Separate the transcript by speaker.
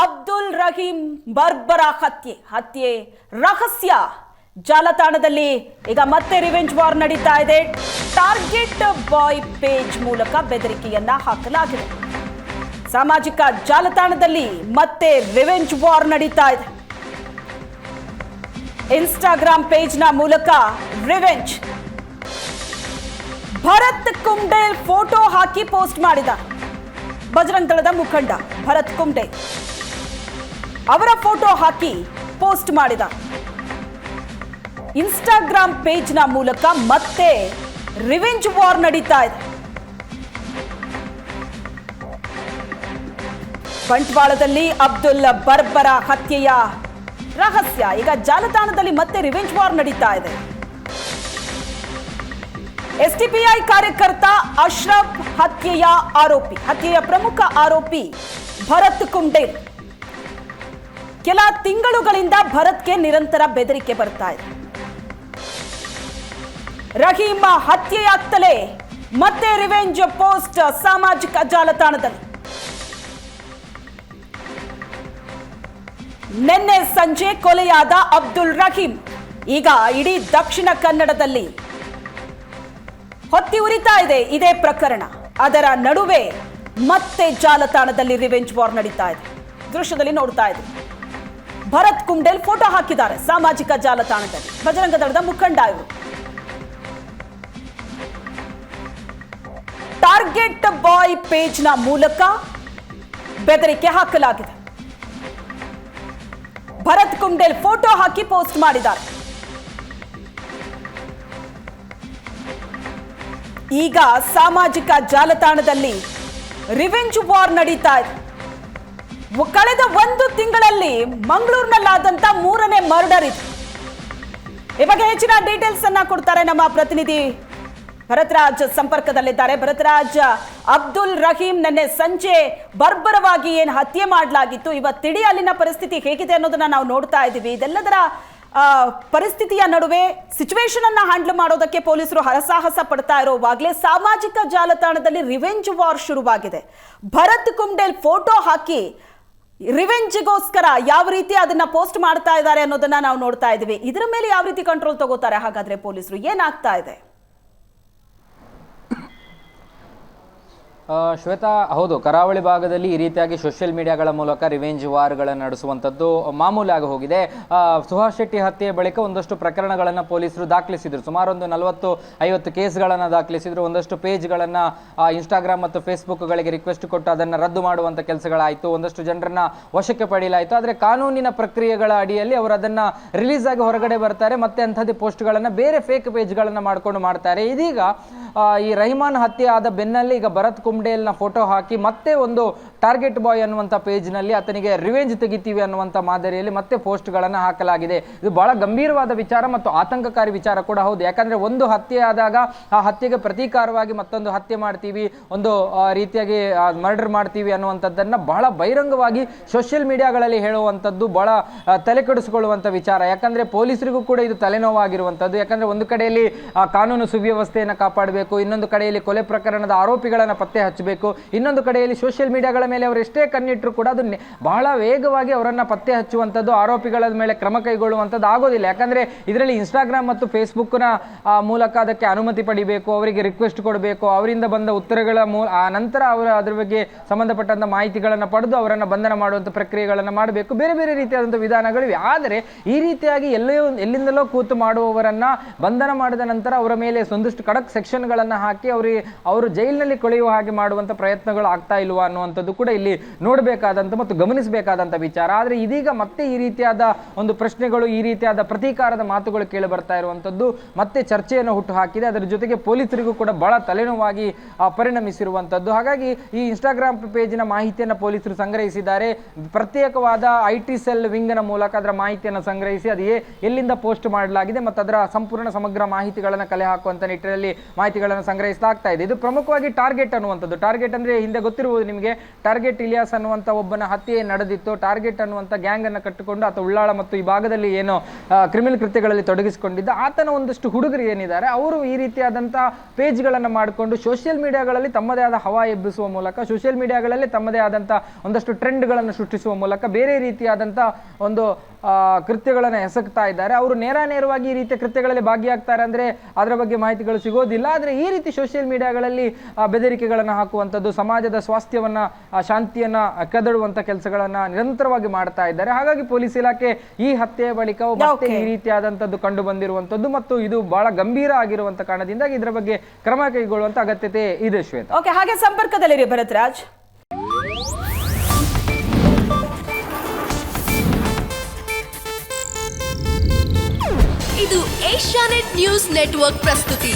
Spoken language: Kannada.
Speaker 1: ಅಬ್ದುಲ್ ರಹೀಂ ಬರ್ಬರ ಹತ್ಯೆ. ಹತ್ಯೆ ರಹಸ್ಯ. ಜಾಲತಾಣದಲ್ಲಿ ಈಗ ಮತ್ತೆ ರಿವೆಂಜ್ ವಾರ್ ನಡೀತಾ ಇದೆ. ಟಾರ್ಗೆಟ್ ಬಾಯ್ ಪೇಜ್ ಮೂಲಕ ಬೆದರಿಕೆಯನ್ನ ಹಾಕಲಾಗಿದೆ. ಸಾಮಾಜಿಕ ಜಾಲತಾಣದಲ್ಲಿ ಮತ್ತೆ ರಿವೆಂಜ್ ವಾರ್ ನಡೀತಾ ಇದೆ. ಇನ್ಸ್ಟಾಗ್ರಾಮ್ ಪೇಜ್ನ ಮೂಲಕ ರಿವೆಂಜ್. ಭರತ್ ಕುಂಡೇಲ್ ಫೋಟೋ ಹಾಕಿ ಪೋಸ್ಟ್ ಮಾಡಿದ. ಬಜರಂಗ್ ದಳದ ಮುಖಂಡ ಭರತ್ ಕುಂಡೆ ಅವರ ಫೋಟೋ ಹಾಕಿ ಪೋಸ್ಟ್ ಮಾಡಿದ. ಇನ್ಸ್ಟಾಗ್ರಾಮ್ನ ಮೂಲಕ ಮತ್ತೆ ರಿವೆಂಜ್ ವಾರ್ ನಡೀತಾ ಇದೆ. ಬಂಟ್ವಾಳದಲ್ಲಿ ಅಬ್ದುಲ್ ಬರ್ಬರ ಹತ್ಯೆಯ ರಹಸ್ಯ. ಈಗ ಜಾಲತಾಣದಲ್ಲಿ ಮತ್ತೆ ರಿವೆಂಜ್ ವಾರ್ ನಡೀತಾ ಇದೆ. ಎಸ್ಟಿಪಿಐ ಕಾರ್ಯಕರ್ತ ಅಶ್ರಫ್ ಹತ್ಯೆಯ ಆರೋಪಿ. ಹತ್ಯೆಯ ಪ್ರಮುಖ ಆರೋಪಿ ಭರತ್ ಕುಂಡೇಲ್. ಕೆಲ ತಿಂಗಳುಗಳಿಂದ ಭರತ್ಗೆ ನಿರಂತರ ಬೆದರಿಕೆ ಬರ್ತಾ ಇದೆ. ರಹೀಮ ಹತ್ಯೆಯಾಗ್ತಲೇ ಮತ್ತೆ ರಿವೆಂಜ್ ಪೋಸ್ಟ್ ಸಾಮಾಜಿಕ ಜಾಲತಾಣದಲ್ಲಿ. ನಿನ್ನೆ ಸಂಜೆ ಕೊಲೆಯಾದ ಅಬ್ದುಲ್ ರಹೀಂ, ಈಗ ಇಡೀ ದಕ್ಷಿಣ ಕನ್ನಡದಲ್ಲಿ ಹೊತ್ತಿ ಉರಿತಾ ಇದೆ ಇದೇ ಪ್ರಕರಣ. ಅದರ ನಡುವೆ ಮತ್ತೆ ಜಾಲತಾಣದಲ್ಲಿ ರಿವೆಂಜ್ ವಾರ್ ನಡೀತಾ ಇದೆ. ದೃಶ್ಯದಲ್ಲಿ ನೋಡ್ತಾ ಇದೆ ಭರತ್ ಕುಂಡೇಲ್ ಫೋಟೋ ಹಾಕಿದ್ದಾರೆ. ಸಾಮಾಜಿಕ ಜಾಲತಾಣದಲ್ಲಿ. ಬಜರಂಗ ದಳದ ಮುಖಂಡ ಇವರು. ಟಾರ್ಗೆಟ್ ಬಾಯ್ನ ಮೂಲಕ ಬೆದರಿಕೆ ಹಾಕಲಾಗಿದೆ. ಭರತ್ ಕುಂಡೇಲ್ ಫೋಟೋ ಹಾಕಿ ಪೋಸ್ಟ್ ಮಾಡಿದ್ದಾರೆ. ಈಗ ಸಾಮಾಜಿಕ ಜಾಲತಾಣದಲ್ಲಿ ರಿವೆಂಜ್ ವಾರ್ ನಡೀತಾ ಇದೆ. ಕಳೆದ ಒಂದು ತಿಂಗಳಲ್ಲಿ ಮಂಗಳೂರಿನಲ್ಲಾದಂತ ಮೂರನೇ ಮರ್ಡರ್ ಇದು ಈ ಬಗ್ಗೆ ಹೆಚ್ಚಿನ ಡೀಟೇಲ್ಸ್ ಅನ್ನ ಕೊಡ್ತಾರೆ ನಮ್ಮ ಪ್ರತಿನಿಧಿ ಭರತರಾಜ್ ಸಂಪರ್ಕದಲ್ಲಿದ್ದಾರೆ. ಭರತರಾಜ್, ಅಬ್ದುಲ್ ರಹೀಂ ನಿನ್ನೆ ಸಂಜೆ ಬರ್ಬರವಾಗಿ ಏನು ಹತ್ಯೆ ಮಾಡಲಾಗಿತ್ತು ಇವತ್ತಿಡೀ ಅಲ್ಲಿನ ಪರಿಸ್ಥಿತಿ ಹೇಗಿದೆ ಅನ್ನೋದನ್ನ ನಾವು ನೋಡ್ತಾ ಇದ್ದೀವಿ. ಇದೆಲ್ಲದರ ಪರಿಸ್ಥಿತಿಯ ನಡುವೆ ಸಿಚುವೇಶನ್ ಅನ್ನ ಹ್ಯಾಂಡಲ್ ಮಾಡೋದಕ್ಕೆ ಪೊಲೀಸರು ಹರಸಾಹಸ ಪಡ್ತಾ ಇರೋವಾಗಲೇ ಸಾಮಾಜಿಕ ಜಾಲತಾಣದಲ್ಲಿ ರಿವೆಂಜ್ ವಾರ್ ಶುರುವಾಗಿದೆ. ಭರತ್ ಕುಂಡೆಲ್ ಫೋಟೋ ಹಾಕಿ ರಿವೆಂಜ್ಗೋಸ್ಕರ ಯಾವ ರೀತಿ ಅದನ್ನ ಪೋಸ್ಟ್ ಮಾಡ್ತಾ ಇದ್ದಾರೆ ಅನ್ನೋದನ್ನ ನಾವು ನೋಡ್ತಾ ಇದ್ದೀವಿ. ಇದರ ಮೇಲೆ ಯಾವ ರೀತಿ ಕಂಟ್ರೋಲ್ ತಗೋತಾರೆ? ಹಾಗಾದ್ರೆ ಪೊಲೀಸರು ಏನಾಗ್ತಾ ಇದೆ?
Speaker 2: ಶ್ವೇತಾ, ಹೌದು, ಕರಾವಳಿ ಭಾಗದಲ್ಲಿ ಈ ರೀತಿಯಾಗಿ ಸೋಷಿಯಲ್ ಮೀಡಿಯಾಗಳ ಮೂಲಕ ರಿವೆಂಜ್ ವಾರ್ಗಳನ್ನು ನಡೆಸುವಂಥದ್ದು ಮಾಮೂಲಾಗಿ ಹೋಗಿದೆ. ಸುಹಾಸ್ ಶೆಟ್ಟಿ ಹತ್ಯೆ ಬಳಿಕ ಒಂದಷ್ಟು ಪ್ರಕರಣಗಳನ್ನು ಪೊಲೀಸರು ದಾಖಲಿಸಿದರು. ಸುಮಾರು ಒಂದು ನಲವತ್ತು, ಐವತ್ತು ಕೇಸ್ಗಳನ್ನು ದಾಖಲಿಸಿದರು. ಒಂದಷ್ಟು ಪೇಜ್ಗಳನ್ನು ಇನ್ಸ್ಟಾಗ್ರಾಮ್ ಮತ್ತು ಫೇಸ್ಬುಕ್ಗಳಿಗೆ ರಿಕ್ವೆಸ್ಟ್ ಕೊಟ್ಟು ಅದನ್ನು ರದ್ದು ಮಾಡುವಂಥ ಕೆಲಸಗಳಾಯಿತು. ಒಂದಷ್ಟು ಜನರನ್ನು ವಶಕ್ಕೆ ಪಡೆಯಲಾಯಿತು. ಆದರೆ ಕಾನೂನಿನ ಪ್ರಕ್ರಿಯೆಗಳ ಅಡಿಯಲ್ಲಿ ಅವರು ಅದನ್ನು ರಿಲೀಸ್ ಆಗಿ ಹೊರಗಡೆ ಬರ್ತಾರೆ. ಮತ್ತೆ ಅಂಥದ್ದೇ ಪೋಸ್ಟ್ಗಳನ್ನು ಬೇರೆ ಫೇಕ್ ಪೇಜ್ಗಳನ್ನು ಮಾಡ್ಕೊಂಡು ಮಾಡ್ತಾರೆ. ಇದೀಗ ಈ ರಹಿಮಾನ್ ಹತ್ಯೆ ಆದ ಬೆನ್ನಲ್ಲಿ ಈಗ ಭರತ್ ಕುಂಡೇಲ್ನ ಫೋಟೋ ಹಾಕಿ ಮತ್ತೆ ಒಂದು ಟಾರ್ಗೆಟ್ ಬಾಯ್ ಅನ್ನುವಂಥ ಪೇಜ್ನಲ್ಲಿ ಆತನಿಗೆ ರಿವೆಂಜ್ ತೆಗಿತೀವಿ ಅನ್ನುವಂಥ ಮಾದರಿಯಲ್ಲಿ ಮತ್ತೆ ಪೋಸ್ಟ್ಗಳನ್ನು ಹಾಕಲಾಗಿದೆ. ಇದು ಬಹಳ ಗಂಭೀರವಾದ ವಿಚಾರ ಮತ್ತು ಆತಂಕಕಾರಿ ವಿಚಾರ ಕೂಡ ಹೌದು. ಯಾಕಂದರೆ ಒಂದು ಹತ್ಯೆ ಆದಾಗ ಆ ಹತ್ಯೆಗೆ ಪ್ರತೀಕಾರವಾಗಿ ಮತ್ತೊಂದು ಹತ್ಯೆ ಮಾಡ್ತೀವಿ, ಒಂದು ರೀತಿಯಾಗಿ ಮರ್ಡರ್ ಮಾಡ್ತೀವಿ ಅನ್ನುವಂಥದ್ದನ್ನು ಬಹಳ ಬಹಿರಂಗವಾಗಿ ಸೋಷಿಯಲ್ ಮೀಡಿಯಾಗಳಲ್ಲಿ ಹೇಳುವಂಥದ್ದು ಬಹಳ ತಲೆಕೆಡಿಸಿಕೊಳ್ಳುವಂಥ ತಲೆ ಕೆಡಿಸಿಕೊಳ್ಳುವಂಥ ವಿಚಾರ. ಯಾಕಂದರೆ ಪೊಲೀಸರಿಗೂ ಕೂಡ ಇದು ತಲೆನೋವಾಗಿರುವಂಥದ್ದು. ಯಾಕಂದರೆ ಒಂದು ಕಡೆಯಲ್ಲಿ ಕಾನೂನು ಸುವ್ಯವಸ್ಥೆಯನ್ನು ಕಾಪಾಡಬೇಕು, ಇನ್ನೊಂದು ಕಡೆಯಲ್ಲಿ ಕೊಲೆ ಪ್ರಕರಣದ ಆರೋಪಿಗಳನ್ನು ಪತ್ತೆ ಹಚ್ಚಬೇಕು, ಇನ್ನೊಂದು ಕಡೆಯಲ್ಲಿ ಸೋಷಿಯಲ್ ಮೀಡಿಯಾಗಳ ಮೇಲೆ ಅವರು ಎಷ್ಟೇ ಕಣ್ಣಿಟ್ಟರು ಕೂಡ ಅದು ಬಹಳ ವೇಗವಾಗಿ ಅವರನ್ನು ಪತ್ತೆ ಹಚ್ಚುವಂಥದ್ದು ಆರೋಪಿಗಳ ಮೇಲೆ ಕ್ರಮ ಕೈಗೊಳ್ಳುವಂಥದ್ದು ಆಗೋದಿಲ್ಲ. ಯಾಕಂದರೆ ಇದರಲ್ಲಿ ಇನ್ಸ್ಟಾಗ್ರಾಮ್ ಮತ್ತು ಫೇಸ್ಬುಕ್ನ ಮೂಲಕ ಅದಕ್ಕೆ ಅನುಮತಿ ಪಡಿಬೇಕು, ಅವರಿಗೆ ರಿಕ್ವೆಸ್ಟ್ ಕೊಡಬೇಕು, ಅವರಿಂದ ಬಂದ ಉತ್ತರಗಳ ಮೂ ಆ, ನಂತರ ಅವರು ಅದರ ಬಗ್ಗೆ ಸಂಬಂಧಪಟ್ಟಂಥ ಮಾಹಿತಿಗಳನ್ನು ಪಡೆದು ಅವರನ್ನು ಬಂಧನ ಮಾಡುವಂಥ ಪ್ರಕ್ರಿಯೆಗಳನ್ನು ಮಾಡಬೇಕು. ಬೇರೆ ಬೇರೆ ರೀತಿಯಾದಂಥ ವಿಧಾನಗಳಿವೆ. ಆದರೆ ಈ ರೀತಿಯಾಗಿ ಎಲ್ಲೋ ಎಲ್ಲಿಂದಲೋ ಕೂತು ಮಾಡುವವರನ್ನು ಬಂಧನ ಮಾಡಿದ ನಂತರ ಅವರ ಮೇಲೆ ಒಂದಿಷ್ಟು ಖಡಕ್ ಸೆಕ್ಷನ್ಗಳನ್ನು ಹಾಕಿ ಅವರಿಗೆ, ಅವರು ಜೈಲಿನಲ್ಲಿ ಕೊಳೆಯುವ ಹಾಗೆ ಮಾಡುವಂಥ ಪ್ರಯತ್ನಗಳು ಆಗ್ತಾ ಇಲ್ವಾ ಅನ್ನುವಂಥದ್ದು ಕೂಡ ಇಲ್ಲಿ ನೋಡಬೇಕಾದಂಥ ಮತ್ತು ಗಮನಿಸಬೇಕಾದಂಥ ವಿಚಾರ. ಆದರೆ ಇದೀಗ ಮತ್ತೆ ಈ ರೀತಿಯಾದ ಒಂದು ಪ್ರಶ್ನೆಗಳು, ಈ ರೀತಿಯಾದ ಪ್ರತೀಕಾರದ ಮಾತುಗಳು ಕೇಳಿ ಬರ್ತಾ ಇರುವಂಥದ್ದು ಮತ್ತೆ ಚರ್ಚೆಯನ್ನು ಹುಟ್ಟು ಹಾಕಿದೆ. ಅದರ ಜೊತೆಗೆ ಪೊಲೀಸರಿಗೂ ಕೂಡ ಬಹಳ ತಲೆನೋವಾಗಿ ಪರಿಣಮಿಸಿರುವಂಥದ್ದು ಹಾಗಾಗಿ ಈ ಇನ್ಸ್ಟಾಗ್ರಾಮ್ ಪೇಜಿನ ಮಾಹಿತಿಯನ್ನು ಪೊಲೀಸರು ಸಂಗ್ರಹಿಸಿದ್ದಾರೆ. ಪ್ರತ್ಯೇಕವಾದ ಐ ಟಿ ಸೆಲ್ ವಿಂಗ್ನ ಮೂಲಕ ಅದರ ಮಾಹಿತಿಯನ್ನು ಸಂಗ್ರಹಿಸಿ, ಅದು ಎಲ್ಲಿಂದ ಪೋಸ್ಟ್ ಮಾಡಲಾಗಿದೆ ಮತ್ತು ಅದರ ಸಂಪೂರ್ಣ ಸಮಗ್ರ ಮಾಹಿತಿಗಳನ್ನು ಕಲೆ ಹಾಕುವಂಥ ನಿಟ್ಟಿನಲ್ಲಿ ಮಾಹಿತಿಗಳನ್ನು ಸಂಗ್ರಹಿಸಲಾಗ್ತಾ ಇದೆ. ಇದು ಪ್ರಮುಖವಾಗಿ ಟಾರ್ಗೆಟ್ ಅನ್ನುವಂಥದ್ದು. ಟಾರ್ಗೆಟ್ ಅಂದ್ರೆ ಹಿಂದೆ ಗೊತ್ತಿರುವುದು ನಿಮಗೆ ಟಾರ್ಗೆಟ್ ಇಲಿಯಾಸ್ ಅನ್ನುವಂಥ ಒಬ್ಬನ ಹತ್ಯೆ ನಡೆದಿತ್ತು. ಟಾರ್ಗೆಟ್ ಅನ್ನುವಂಥ ಗ್ಯಾಂಗ್ ಅನ್ನು ಕಟ್ಟಿಕೊಂಡು ಆತ ಉಳ್ಳಾಳ ಮತ್ತು ಈ ಭಾಗದಲ್ಲಿ ಏನು ಕ್ರಿಮಿನಲ್ ಕೃತ್ಯಗಳಲ್ಲಿ ತೊಡಗಿಸಿಕೊಂಡಿದ್ದ. ಆತನ ಒಂದಷ್ಟು ಹುಡುಗರು ಏನಿದ್ದಾರೆ, ಅವರು ಈ ರೀತಿಯಾದಂಥ ಪೇಜ್ಗಳನ್ನು ಮಾಡಿಕೊಂಡು ಸೋಷಿಯಲ್ ಮೀಡಿಯಾಗಳಲ್ಲಿ ತಮ್ಮದೇ ಆದ ಹವಾ ಎಬ್ಬಿಸುವ ಮೂಲಕ, ಸೋಷಿಯಲ್ ಮೀಡಿಯಾಗಳಲ್ಲಿ ತಮ್ಮದೇ ಆದಂಥ ಒಂದಷ್ಟು ಟ್ರೆಂಡ್ಗಳನ್ನು ಸೃಷ್ಟಿಸುವ ಮೂಲಕ ಬೇರೆ ರೀತಿಯಾದಂಥ ಒಂದು ಕೃತ್ಯಗಳನ್ನು ಎಸಗ್ತಾ ಇದ್ದಾರೆ. ಅವರು ನೇರ ನೇರವಾಗಿ ಈ ರೀತಿಯ ಕೃತ್ಯಗಳಲ್ಲಿ ಭಾಗಿಯಾಗ್ತಾರೆ ಅಂದರೆ ಅದರ ಬಗ್ಗೆ ಮಾಹಿತಿಗಳು ಸಿಗೋದಿಲ್ಲ. ಆದರೆ ಈ ರೀತಿ ಸೋಷಿಯಲ್ ಮೀಡಿಯಾಗಳಲ್ಲಿ ಬೆದರಿಕೆಗಳನ್ನು ಹಾಕುವಂಥದ್ದು, ಸಮಾಜದ ಸ್ವಾಸ್ಥ್ಯವನ್ನು ಶಾಂತಿಯನ್ನು ಕದಡುವಂಥ ಕೆಲಸಗಳನ್ನು ನಿರಂತರವಾಗಿ ಮಾಡ್ತಾ ಇದ್ದಾರೆ. ಹಾಗಾಗಿ ಪೊಲೀಸ್ ಇಲಾಖೆ ಈ ಹತ್ಯೆಯ ಬಳಿಕ ಮತ್ತೆ ಈ ರೀತಿಯಾದಂಥದ್ದು ಕಂಡು ಬಂದಿರುವಂಥದ್ದು ಮತ್ತು ಇದು ಬಹಳ ಗಂಭೀರ ಆಗಿರುವಂತ ಕಾರಣದಿಂದಾಗಿ ಇದರ ಬಗ್ಗೆ ಕ್ರಮ ಕೈಗೊಳ್ಳುವಂತ ಅಗತ್ಯತೆ ಇದೆ ಶ್ವೇತಾ.
Speaker 1: ಓಕೆ ಹಾಗೆ ಸಂಪರ್ಕದಲ್ಲಿರಿ ಭರತ್ರಾಜ್.
Speaker 3: ಇದು ಏಷ್ಯಾನೆಟ್ ನ್ಯೂಸ್ ನೆಟ್ವರ್ಕ್ ಪ್ರಸ್ತುತಿ.